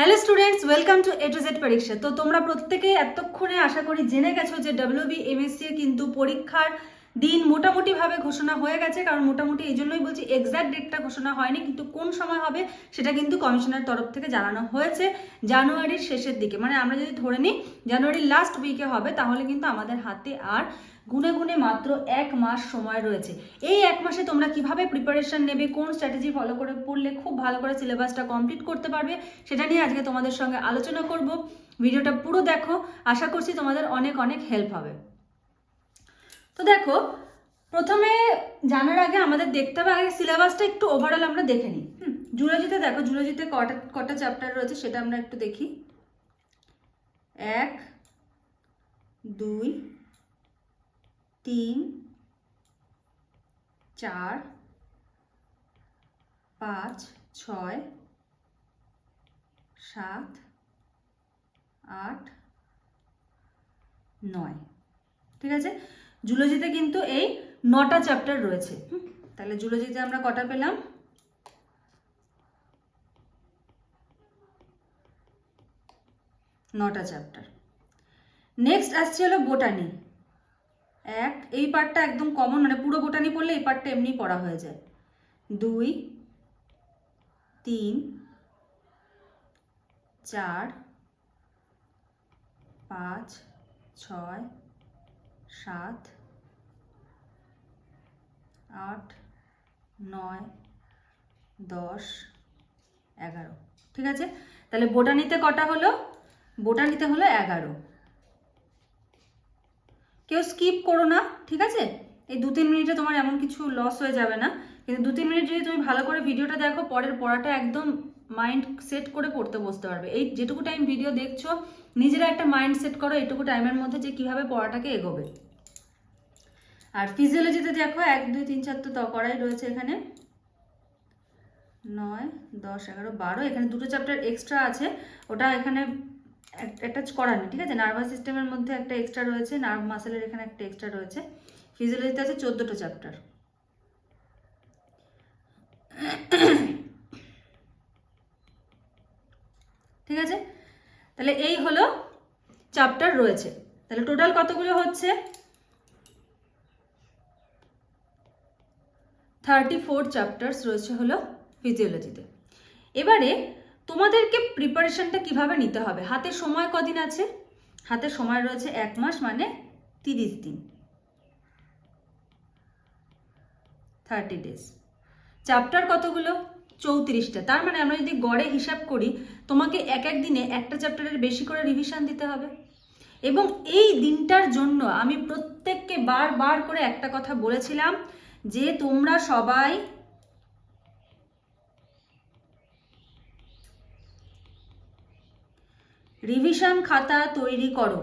Hello students welcome to A to Z পরীক্ষা তো তোমরা প্রত্যেকে এতক্ষণে আশা করি জেনে গেছো যে ডাব্লিউবি এমএসসি কিন্তু পরীক্ষার দিন মোটামুটিভাবে ঘোষণা হয়ে গেছে, কারণ মোটামুটি এই জন্যই বলছি এক্সাক্ট ডেটটা ঘোষণা হয়নি, কিন্তু কোন সময় হবে সেটা কিন্তু কমিশনের তরফ থেকে জানানো হয়েছে জানুয়ারির শেষের দিকে। মানে আমরা যদি ধরে নিই, জানুয়ারির লাস্ট উইকে হবে, তাহলে কিন্তু আমাদের হাতে আর গুনে গুনে মাত্র এক মাস সময় রয়েছে। এই এক মাসে তোমরা কীভাবে প্রিপারেশন নেবে, কোন স্ট্র্যাটেজি ফলো করে পড়লে খুব ভালো করে সিলেবাসটা কমপ্লিট করতে পারবে, সেটা নিয়ে আজকে তোমাদের সঙ্গে আলোচনা করব। ভিডিওটা পুরো দেখো, আশা করছি তোমাদের অনেক অনেক হেল্প হবে। তো দেখো, প্রথমে জানার আগে আমাদের দেখতে হবে, আগে সিলেবাসটা একটু ওভারঅল আমরা দেখে নিই। হুম জুলজিতে দেখো জুলজিতে কটা কটা চ্যাপ্টার রয়েছে সেটা আমরা একটু দেখি। এক, দুই, তিন, চার, পাঁচ, ছয়, সাত, আট, নয়। ঠিক আছে? জুলজিতে কিন্তু এই নটা চ্যাপ্টার রয়েছে। তাহলে জুলজিতে আমরা কটা পেলাম? নটা চ্যাপ্টার নেক্সট আসছে হলো বোটানি এক এই পার্টটা একদম কমন মানে পুরো বোটানি পড়লে এই পার্টটা এমনি পড়া হয়ে যায়। দুই তিন চার পাঁচ ছয় সাত, আট, নয়, দশ, এগারো। ঠিক আছে? তাহলে বোটানিতে কটা হলো? বোটানিতে হলো এগারো। কেউ স্কিপ করো না, ঠিক আছে? এই দু তিন মিনিটে তোমার এমন কিছু লস হয়ে যাবে না। কিন্তু দু তিন মিনিট যদি তুমি ভালো করে ভিডিওটা দেখো, পরের পড়াটা একদম মাইন্ড সেট করে পড়তে বসতে পারবে। এই যেটুকু টাইম ভিডিও দেখছ নিজেরা একটা মাইন্ড সেট করো, এটুকু টাইমের মধ্যে যে কীভাবে পড়াটাকে এগোবে। আর ফিজিওলজিতে দেখো, এক, দুই, তিন, চার তো করাই রয়েছে এখানে। নয়, দশ, এগারো, বারো, এখানে দুটো চ্যাপ্টার এক্সট্রা আছে। ওটা এখানে অ্যাটাচ করা নেই, ঠিক আছে? নার্ভাস সিস্টেমের মধ্যে একটা এক্সট্রা রয়েছে নার্ভ মাসেলের এখানে একটা এক্সট্রা রয়েছে। ফিজিওলজিতে আছে চোদ্দোটা চ্যাপ্টার ঠিক আছে? তাহলে এই হলো চ্যাপ্টার রয়েছে। তাহলে টোটাল কতগুলো হচ্ছে? থার্টি ফোর চ্যাপ্টার্স রয়েছে হলো ফিজিওলজিতে এবারে তোমাদেরকে প্রিপারেশনটা কীভাবে নিতে হবে? হাতে সময় কদিন আছে? হাতে সময় রয়েছে এক মাস মানে তিরিশ দিন। থার্টি ডেজ চ্যাপ্টার কতগুলো? চৌত্রিশটা। তার মানে আমরা যদি গড়ে হিসাব করি, তোমাকে এক এক দিনে একটা চ্যাপ্টারের বেশি করে রিভিশন দিতে হবে। এবং এই দিনটার জন্য আমি প্রত্যেককে বারবার করে একটা কথা বলেছিলাম যে তোমরা সবাই রিভিশন খাতা তৈরি করো।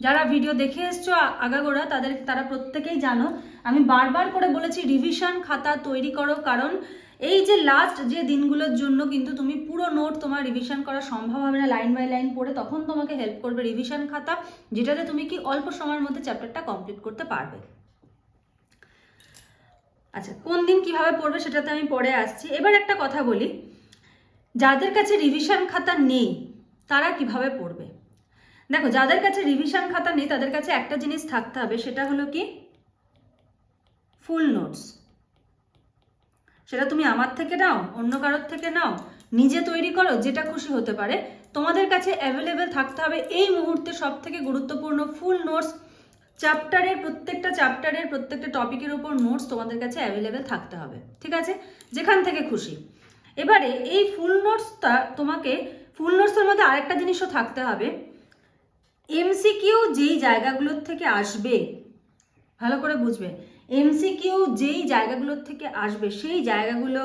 যারা ভিডিও দেখে এসছো আগাগোড়া, তাদের তারা প্রত্যেকেই জানো, আমি বারবার করে বলেছি রিভিশন খাতা তৈরি করো। কারণ এই যে লাস্ট যে দিনগুলোর জন্য কিন্তু তুমি পুরো নোট তোমার রিভিশন করা সম্ভব হবে না লাইন বাই লাইন পড়ে তখন তোমাকে হেল্প করবে রিভিশন খাতা, যেটাতে তুমি কি অল্প সময়ের মধ্যে চ্যাপ্টারটা কমপ্লিট করতে পারবে। আচ্ছা কোন দিন কীভাবে পড়বে সেটাতে আমি পরে আসছি। এবার একটা কথা বলি, যাদের কাছে রিভিশন খাতা নেই, তারা কীভাবে পড়বে? দেখো, যাদের কাছে রিভিশন খাতা নেই, তাদের কাছে একটা জিনিস থাকতে হবে, সেটা হলো কি? ফুল নোটস সেটা তুমি আমার থেকে নাও, অন্য কারোর থেকে নাও, নিজে তৈরি করো, যেটা খুশি হতে পারে। তোমাদের কাছে অ্যাভেলেবেল থাকতে হবে এই মুহূর্তে সব থেকে গুরুত্বপূর্ণ ফুল নোটস চ্যাপ্টারের প্রত্যেকটা চ্যাপ্টারের প্রত্যেকটা টপিকের উপর নোটস তোমাদের কাছে অ্যাভেলেবেল থাকতে হবে, ঠিক আছে? যেখান থেকে খুশি। এবারে এই ফুল নোটসটা তোমাকে ফুল নোটসের মধ্যে আরেকটা জিনিসও থাকতে হবে। এমসিকিউ যেই জায়গাগুলোর থেকে আসবে, ভালো করে বুঝবে। এমসিকিউ যেই জায়গাগুলোর থেকে আসবে, সেই জায়গাগুলো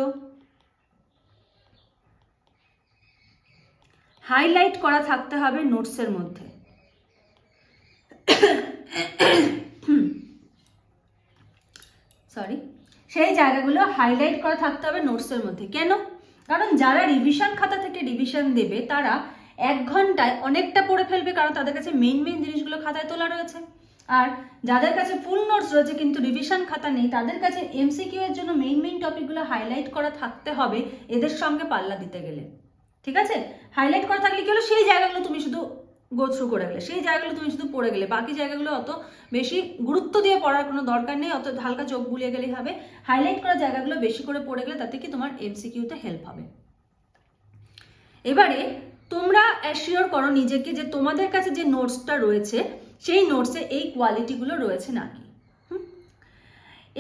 হাইলাইট করা থাকতে হবে নোটসের মধ্যে। সরি সেই জায়গাগুলো হাইলাইট করা থাকতে হবে নোটসের মধ্যে। কেন? কারণ যারা রিভিশন খাতা থেকে রিভিশন দেবে, তারা এক ঘন্টায় অনেকটা পড়ে ফেলবে, কারণ তাদের কাছে মেইন মেইন জিনিসগুলো খাতায় তোলা রয়েছে। আর যাদের কাছে ফুল নোটস রয়েছে, কিন্তু রিভিশন খাতা নেই, তাদের কাছে এমসিকিউ এর জন্য মেইন মেইন টপিকগুলো হাইলাইট করা থাকতে হবে এদের সঙ্গে পাল্লা দিতে গেলে। ঠিক আছে? হাইলাইট করা থাকলে কি হলো? সেই জায়গাগুলো তুমি শুধু গো থ্রু করে গেলে, সেই জায়গাগুলো তুমি শুধু পড়ে গেলে। বাকি জায়গাগুলো অত বেশি গুরুত্ব দিয়ে পড়ার কোনো দরকার নেই, অত হালকা চোখ বুলিয়ে গেলেই হবে। হাইলাইট করা জায়গাগুলো বেশি করে পড়ে গেলে তাতে কি তোমার এমসিকিউতে হেল্প হবে। এবারে তোমরা অ্যাসিওর করো নিজেকে যে তোমাদের কাছে যে নোটসটা রয়েছে সেই নোটসে এই কোয়ালিটিগুলো রয়েছে নাকি?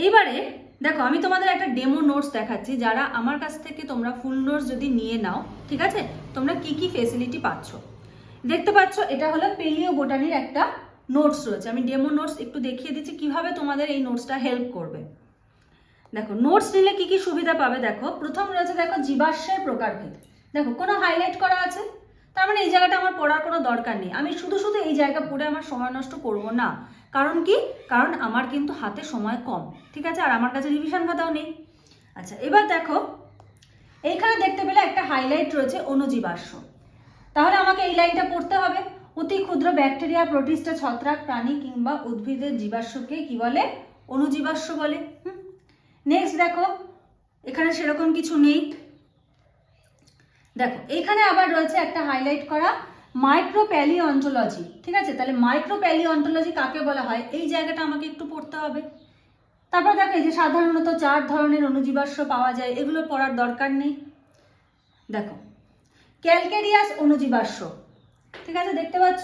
এইবারে দেখো, আমি তোমাদের একটা ডেমো নোটস দেখাচ্ছি, যারা আমার কাছ থেকে তোমরা ফুল নোটস যদি নিয়ে নাও, ঠিক আছে? তোমরা কি কি ফেসিলিটি পাচ্ছ? দেখতে পাচ্ছ, এটা হলো পেলিও বোটানির একটা নোটস রয়েছে। আমি ডেমো নোটস একটু দেখিয়ে দিচ্ছি কীভাবে তোমাদের এই নোটসটা হেল্প করবে। দেখো নোটস নিলে কি কি সুবিধা পাবে দেখো? প্রথম রয়েছে, দেখো, জীবাশ্মের প্রকারভেদ। দেখো, কোনো হাইলাইট করা আছে? তার মানে এই জায়গাটা আমার পড়ার কোনো দরকার নেই। আমি শুধু শুধু এই জায়গা পড়ে আমার সময় নষ্ট করব না। কারণ কি? কারণ আমার কিন্তু হাতে সময় কম। ঠিক আছে? আর আমার কাছে রিভিশন খাতাও নেই। আচ্ছা এবার দেখো, এইখানে দেখতে পেলে একটা হাইলাইট রয়েছে অনুজীবাশ্ম তাহলে আমাকে এই লাইনটা পড়তে হবে। অতি ক্ষুদ্র ব্যাকটেরিয়া প্রোটিস্টা ছত্রাক, প্রাণী কিংবা উদ্ভিদের জীবাশ্মকে কি বলে? অনুজীবাশ্ম বলে। নেক্সট দেখো, এখানে সেরকম কিছু নেই। দেখো, এখানে আবার রয়েছে একটা হাইলাইট করা মাইক্রো অঞ্টোলজি ঠিক আছে? তাহলে মাইক্রো অঞ্টোলজি কাকে বলা হয়? এই জায়গাটা আমাকে একটু পড়তে হবে। তারপর দেখো, এই যে সাধারণত চার ধরনের অনুজীবাশ্ম পাওয়া যায়, এগুলো পড়ার দরকার নেই। দেখো ক্যালকেরিয়াস অনুজীবাশ্ম, ঠিক আছে? দেখতে পাচ্ছ?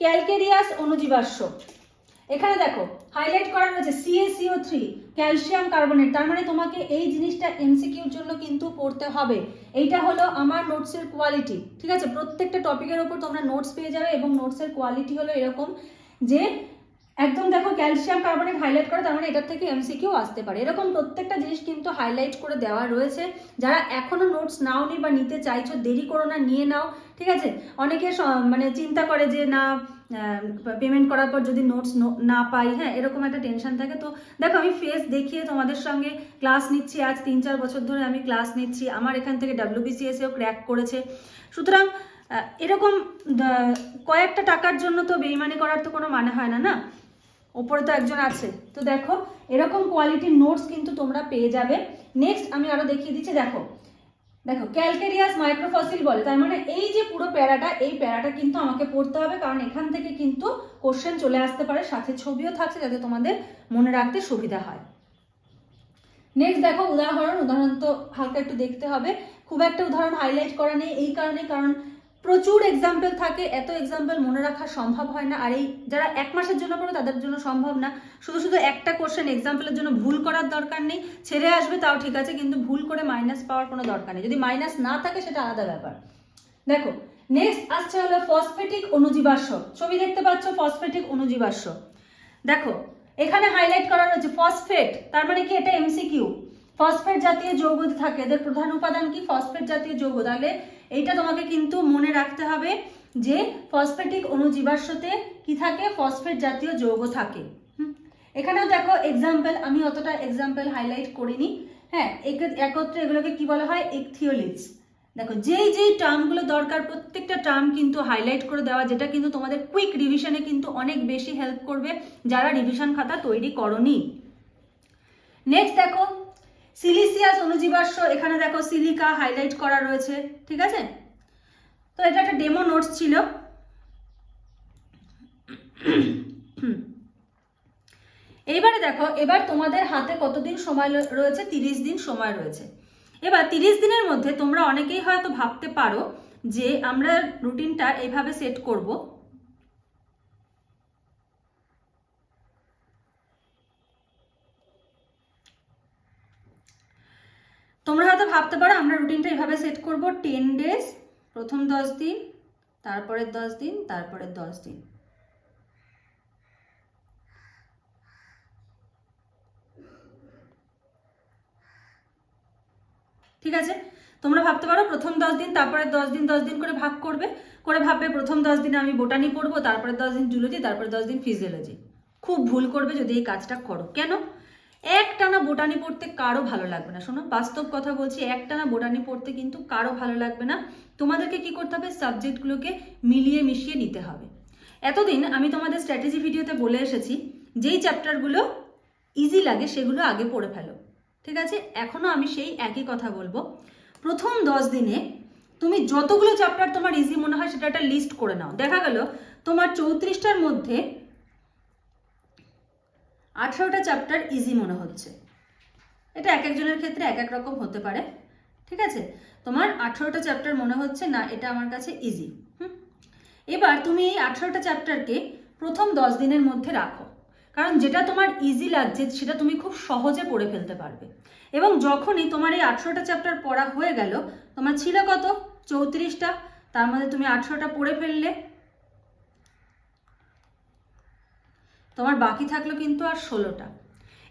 ক্যালকেরিয়াস অনুজীবাশ্ম। এখানে দেখো হাইলাইট করা রয়েছে সিএসিও থ্রি ক্যালসিয়াম কার্বনেট, তার মানে তোমাকে এই জিনিসটা এমসিকিউর জন্য কিন্তু পড়তে হবে। এইটা হলো আমার নোটসের কোয়ালিটি ঠিক আছে? প্রত্যেকটা টপিকের ওপর তোমরা নোটস পেয়ে যাবে এবং নোটসের কোয়ালিটি হলো এরকম যে, একদম দেখো ক্যালসিয়াম কার্বনেট হাইলাইট করে, তার মানে এটার থেকে এমসিকিউ আসতে পারে। এরকম প্রত্যেকটা জিনিস কিন্তু হাইলাইট করে দেওয়া রয়েছে। যারা এখনও নোটস নাও নাওনি বা নিতে চাইছো, দেরি করো না, নিয়ে নাও, ঠিক আছে? অনেকে মানে চিন্তা করে যে, না পেমেন্ট করার পর যদি নোটস না পাই হ্যাঁ এরকম একটা টেনশন থাকে। তো দেখো, আমি ফেস দেখিয়ে তোমাদের সঙ্গে ক্লাস নিচ্ছি। আজ তিন চার বছর ধরে আমি ক্লাস নিচ্ছি। আমার এখান থেকে ডাব্লিউবিসিএসেও ক্র্যাক করেছে। সুতরাং এরকম কয়েকটা টাকার জন্য তো বেইমানি করার তো কোনো মানে হয় না না? ওপরে তো একজন আছে। তো দেখো, এরকম কোয়ালিটির নোটস কিন্তু তোমরা পেয়ে যাবে। নেক্সট আমি আরও দেখিয়ে দিচ্ছি। দেখো দেখো ক্যালকেরিয়াস মাইক্রোফসিল বলে। তার মানে এই যে পুরো প্যারাটা, এই প্যারাটা কিন্তু আমাকে পড়তে হবে, কারণ এখান থেকে কিন্তু কোশ্চেন চলে আসতে পারে, সাথে ছবিও থাকছে যাতে তোমাদের মনে রাখতে সুবিধা হয়। নেক্সট দেখো, উদাহরণ উদাহরণ তো হালকা একটু দেখতে হবে। খুব একটা উদাহরণ হাইলাইট করা নেই এই কারণে কারণ প্রচুর এক্সাম্পল থাকে, এত এক্সাম্পল মনে রাখা সম্ভব হয় না। আর এই যারা এক মাসের জন্য পড়বে, তাদের জন্য সম্ভব না। শুধু শুধু একটা কোশ্চেন এক্সাম্পলের জন্য ভুল করার দরকার নেই। ছেড়ে আসবে তাও ঠিক আছে, কিন্তু ভুল করে মাইনাস পাওয়ার কোনো দরকার নেই। যদি মাইনাস না থাকে, সেটা আলাদা ব্যাপার। দেখো নেক্সট আসছে হলো ফসফেটিক অনুজীবাশ্ম। ছবি দেখতে পাচ্ছ? ফসফেটিক অনুজীবাশ্ম। দেখো, এখানে হাইলাইট করা রয়েছে ফসফেট তার মানে কি? এটা এমসিকিউ ফসফেট জাতীয় যৌগ থাকে। এদের প্রধান উপাদান কি? ফসফেট জাতীয় যৌগ। তাহলে এইটা তোমাকে কিন্তু মনে রাখতে হবে যে ফসফেটিক অনুজীবাশ্মতে কি থাকে? ফসফেট জাতীয় যৌগ থাকে। এখানেও দেখো এক্সাম্পল আমি অতটা এক্সাম্পল হাইলাইট করিনি। হ্যাঁ একত্রে এগুলোকে কি বলা হয়? একথিওলিটস দেখো, যেই যেই টার্মগুলো দরকার, প্রত্যেকটা টার্ম কিন্তু হাইলাইট করে দেওয়া, যেটা কিন্তু তোমাদের কুইক রিভিশনে কিন্তু অনেক বেশি হেল্প করবে যারা রিভিশন খাতা তৈরি করনি। নেক্সট দেখো সিলিসিয়াস অনুজীবাশ্ম এখানে দেখো সিলিকা হাইলাইট করা রয়েছে, ঠিক আছে? তো এটা একটা ডেমো নোটস ছিল। এইবারে দেখো, এবার তোমাদের হাতে কতদিন সময় রয়েছে? তিরিশ দিন সময় রয়েছে। এবার তিরিশ দিনের মধ্যে তোমরা অনেকেই হয়তো ভাবতে পারো যে আমরা রুটিনটা এইভাবে সেট করব তোমরা হয়তো ভাবতে পারো আমরা রুটিনটা এভাবে সেট করব টেন ডেজ প্রথম দশ দিন তারপরের দশ দিন তারপরের দশ দিন। ঠিক আছে? তোমরা ভাবতে পারো প্রথম দশ দিন, তারপরে দশ দিন দশ দিন করে ভাগ করবে, করে ভাববে প্রথম দশ দিনে আমি বোটানি পড়ব তারপরে দশ দিন জুলজি, তারপরে দশ দিন ফিজিওলজি খুব ভুল করবে যদি এই কাজটা করো। কেন? একটানা বোটানি পড়তে কারও ভালো লাগবে না। শোনো, বাস্তব কথা বলছি, একটানা বোটানি পড়তে কিন্তু কারও ভালো লাগবে না। তোমাদেরকে কি করতে হবে? সাবজেক্টগুলোকে মিলিয়ে মিশিয়ে নিতে হবে। এতদিন আমি তোমাদের স্ট্র্যাটেজি ভিডিওতে বলে এসেছি, যেই চ্যাপ্টারগুলো ইজি লাগে সেগুলো আগে পড়ে ফেলো। ঠিক আছে? এখনও আমি সেই একই কথা বলব। প্রথম দশ দিনে তুমি যতগুলো চ্যাপ্টার তোমার ইজি মনে হয় সেটা একটা লিস্ট করে নাও। দেখা গেল, তোমার চৌত্রিশটার মধ্যে আঠারোটা চ্যাপ্টার ইজি মনে হচ্ছে। এটা এক একজনের ক্ষেত্রে এক এক রকম হতে পারে, ঠিক আছে? তোমার আঠারোটা চ্যাপ্টার মনে হচ্ছে, না, এটা আমার কাছে ইজি হুম? এবার তুমি এই আঠারোটা চ্যাপ্টারকে প্রথম দশ দিনের মধ্যে রাখো, কারণ যেটা তোমার ইজি লাগছে, সেটা তুমি খুব সহজে পড়ে ফেলতে পারবে। এবং যখনই তোমার এই আঠেরোটা চ্যাপ্টার পড়া হয়ে গেল, তোমার ছিল কত? চৌত্রিশটা, তার মধ্যে তুমি আঠেরোটা পড়ে ফেললে তোমার বাকি থাকল কিন্তু আর ষোলোটা।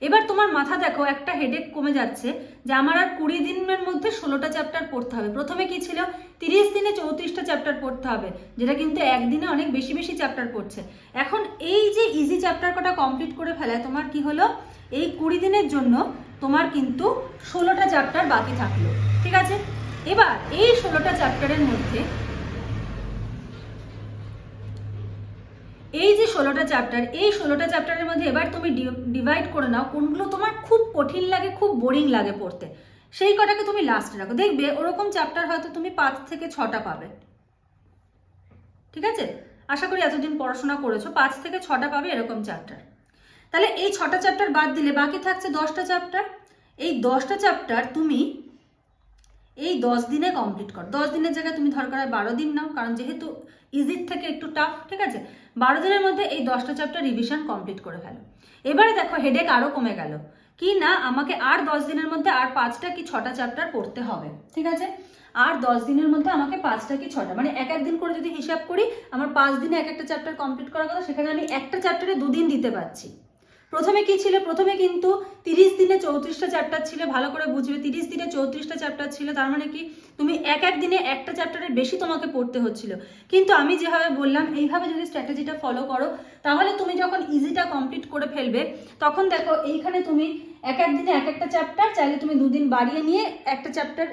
এবার তোমার মাথা দেখো, একটা হেডেক কমে যাচ্ছে যে আমার আর কুড়ি দিনের মধ্যে ষোলোটা চ্যাপ্টার পড়তে হবে। প্রথমে কি ছিল? তিরিশ দিনে চৌত্রিশটা চ্যাপ্টার পড়তে হবে, যেটা কিন্তু একদিনে অনেক বেশি বেশি চ্যাপ্টার পড়ছে। এখন এই যে ইজি চ্যাপ্টার কটা কমপ্লিট করে ফেলায়, তোমার কি হলো? এই কুড়ি দিনের জন্য তোমার কিন্তু ষোলোটা চ্যাপ্টার বাকি থাকল। ঠিক আছে? এবার এই ষোলোটা চ্যাপ্টারের মধ্যে এই যে ষোলোটা চ্যাপ্টার এই ষোলোটা চ্যাপ্টারের মধ্যে এবার তুমি ডিভাইড করে নাও কোনগুলো তোমার খুব কঠিন লাগে, খুব বোরিং লাগে পড়তে। সেই কটাকে তুমি লাস্টে রাখো। দেখবে ওরকম চ্যাপ্টার হয়তো তুমি পাঁচ থেকে ছটা পাবে। ঠিক আছে? আশা করি এতদিন পড়াশোনা করেছ, পাঁচ থেকে ছটা পাবে এরকম চ্যাপ্টার তাহলে এই ছটা চ্যাপ্টার বাদ দিলে বাকি থাকছে দশটা চ্যাপ্টার এই দশটা চ্যাপ্টার তুমি এই দশ দিনে কমপ্লিট কর। দশ দিনের জায়গায় তুমি দরকার হয় বারো দিন নাও, কারণ যেহেতু ইজির থেকে একটু টাফ ঠিক আছে? বারো দিনের মধ্যে এই দশটা চ্যাপ্টার রিভিশন কমপ্লিট করে ফেলো। এবারে দেখো হেডেক আরও কমে গেল। কি না, আমাকে আর দশ দিনের মধ্যে আর পাঁচটা কি ছটা চ্যাপ্টার পড়তে হবে? ঠিক আছে? আর দশ দিনের মধ্যে আমাকে পাঁচটা কি ছটা? মানে এক একদিন করে যদি হিসাব করি, আমার পাঁচ দিনে এক একটা চ্যাপ্টার কমপ্লিট করার কথা, সেখানে আমি একটা চ্যাপ্টারে দুদিন দিতে পারছি। প্রথমে কি ছিল? প্রথমে কিন্তু তিরিশ দিনে চৌত্রিশটা চ্যাপ্টার ছিল, ভালো করে বুঝবে। তিরিশ দিনে চৌত্রিশটা চ্যাপ্টার ছিল, তার মানে কি? তুমি এক এক দিনে একটা চ্যাপ্টারের বেশি তোমাকে পড়তে হচ্ছিল। কিন্তু আমি যেভাবে বললাম, এইভাবে যদি স্ট্র্যাটেজিটা ফলো করো, তাহলে তুমি যখন ইজিটা কমপ্লিট করে ফেলবে, তখন দেখো এইখানে তুমি এক এক দিনে এক একটা চ্যাপ্টার চাইলে তুমি দুদিন বাড়িয়ে নিয়ে একটা চ্যাপ্টার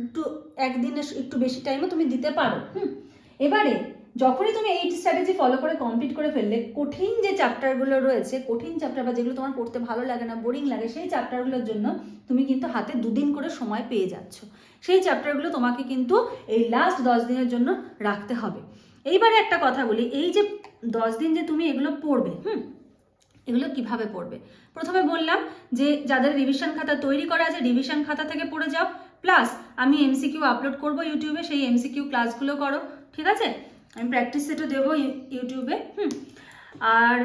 একটু, একদিনে একটু বেশি টাইমও তুমি দিতে পারো। হুম? এবারে যখনই তুমি এই স্ট্র্যাটেজি ফলো করে কমপ্লিট করে ফেললে, কঠিন যে চ্যাপ্টারগুলো রয়েছে, কঠিন চ্যাপ্টার বা যেগুলো তোমার পড়তে ভালো লাগে না বোরিং লাগে, সেই চ্যাপ্টারগুলোর জন্য তুমি কিন্তু হাতে দুদিন করে সময় পেয়ে যাচ্ছ। সেই চ্যাপ্টারগুলো তোমাকে কিন্তু এই লাস্ট দশ দিনের জন্য রাখতে হবে। এইবারে একটা কথা বলি, এই যে দশ দিন যে তুমি এগুলো পড়বে, হুম, এগুলো কীভাবে পড়বে? প্রথমে বললাম যে যাদের রিভিশন খাতা তৈরি করা আছে রিভিশন খাতা থেকে পড়ে যাও প্লাস আমি এমসিকিউ আপলোড করব ইউটিউবে, সেই এমসিকিউ ক্লাসগুলো করো, ঠিক আছে? আমি প্র্যাকটিস সেটও দেবো ইউটিউবে হুম। আর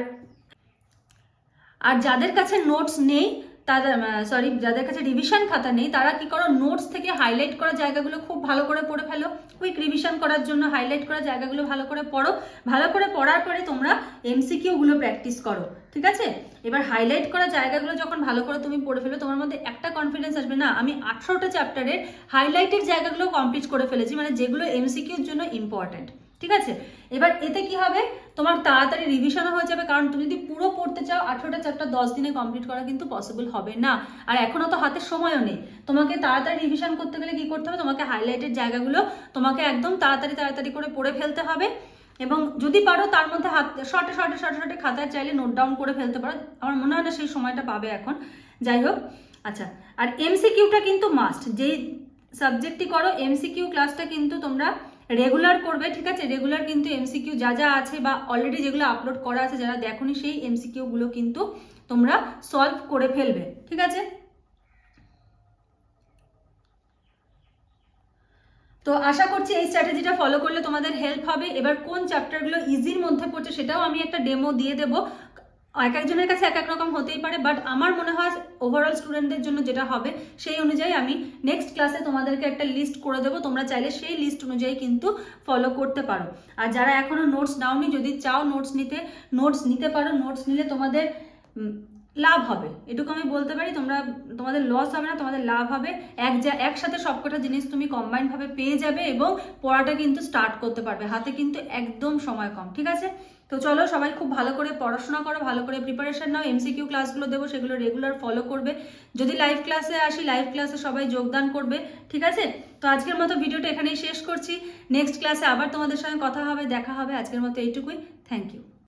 আর যাদের কাছে নোটস নেই, তাদের সরি যাদের কাছে রিভিশন খাতা নেই, তারা কি করো নোটস থেকে হাইলাইট করা জায়গাগুলো খুব ভালো করে পড়ে ফেলো। কুইক রিভিশন করার জন্য হাইলাইট করা জায়গাগুলো ভালো করে পড়ো। ভালো করে পড়ার পরে তোমরা এমসিকিউগুলো প্র্যাকটিস করো, ঠিক আছে? এবার হাইলাইট করা জায়গাগুলো যখন ভালো করে তুমি পড়ে ফেলো, তোমার মধ্যে একটা কনফিডেন্স আসবে না, আমি আঠারোটা চ্যাপ্টারের হাইলাইটের জায়গাগুলো কমপ্লিট করে ফেলেছি মানে যেগুলো এমসিকিউর জন্য ইম্পর্ট্যান্ট ঠিক আছে? এবার এতে কি হবে? তোমার তাড়াতাড়ি রিভিশনও হয়ে যাবে, কারণ তুমি যদি পুরো পড়তে চাও, আঠেরোটা চ্যাপ্টার দশ দিনে কমপ্লিট করা কিন্তু পসিবল হবে না। আর এখনও তো হাতে সময়ও নেই। তোমাকে তাড়াতাড়ি রিভিশন করতে গেলে কি করতে হবে? তোমাকে হাইলাইটের জায়গাগুলো তোমাকে একদম তাড়াতাড়ি তাড়াতাড়ি করে পড়ে ফেলতে হবে। এবং যদি পারো, তার মধ্যে হাত শর্টে শর্টে শর্টে শর্টে খাতায় চাইলে নোট ডাউন করে ফেলতে পারো। আমার মনে হয় না সেই সময়টা পাবে এখন। যাই হোক আচ্ছা। আর এমসিকিউটা কিন্তু মাস্ট যেই সাবজেক্টটি করো এমসিকিউ ক্লাসটা কিন্তু তোমরা রেগুলার করবে, ঠিক আছে? রেগুলার কিন্তু এমসিকিউ যা যা আছে বা অলরেডি যেগুলো আপলোড করা আছে, যারা দেখোনি সেই এমসিকিউগুলো কিন্তু তোমরা সলভ করে ফেলবে, ঠিক আছে? তো আশা করছি এই স্ট্র্যাটেজিটা ফলো করলে তোমাদের হেল্প হবে। এবার কোন চ্যাপ্টারগুলো ইজির মধ্যে পড়ছে সেটাও আমি একটা ডেমো দিয়ে দেবো। এক একজনের কাছে এক এক রকম হতেই পারে বাট আমার মনে হয় ওভারঅল স্টুডেন্টদের জন্য যেটা হবে, সেই অনুযায়ী আমি নেক্সট ক্লাসে তোমাদেরকে একটা লিস্ট করে দেবো। তোমরা চাইলে সেই লিস্ট অনুযায়ী কিন্তু ফলো করতে পারো। আর যারা এখনও নোটস নাওনি, যদি চাও নোটস নিতে নোটস নিতে পারো নোটস নিলে তোমাদের লাভ হবে। এটুকু আমি বলতে পারি, তোমরা, তোমাদের লস হবে না, তোমাদের লাভ হবে। এক যা, একসাথে সবকটা জিনিস তুমি কম্বাইনভাবে পেয়ে যাবে এবং পড়াটা কিন্তু স্টার্ট করতে পারবে। হাতে কিন্তু একদম সময় কম, ঠিক আছে? তো চলো সবাই খুব ভালো করে পড়াশোনা করো, ভালো করে প্রিপারেশন নাও। এমসিকিউ ক্লাসগুলো দেবো, সেগুলো রেগুলার ফলো করবে। যদি লাইভ ক্লাসে আসি লাইভ ক্লাসে সবাই যোগদান করবে, ঠিক আছে? তো আজকের মতো ভিডিওটা এখানেই শেষ করছি। নেক্সট ক্লাসে আবার তোমাদের সঙ্গে কথা হবে, দেখা হবে। আজকের মতো এইটুকুই। Thank you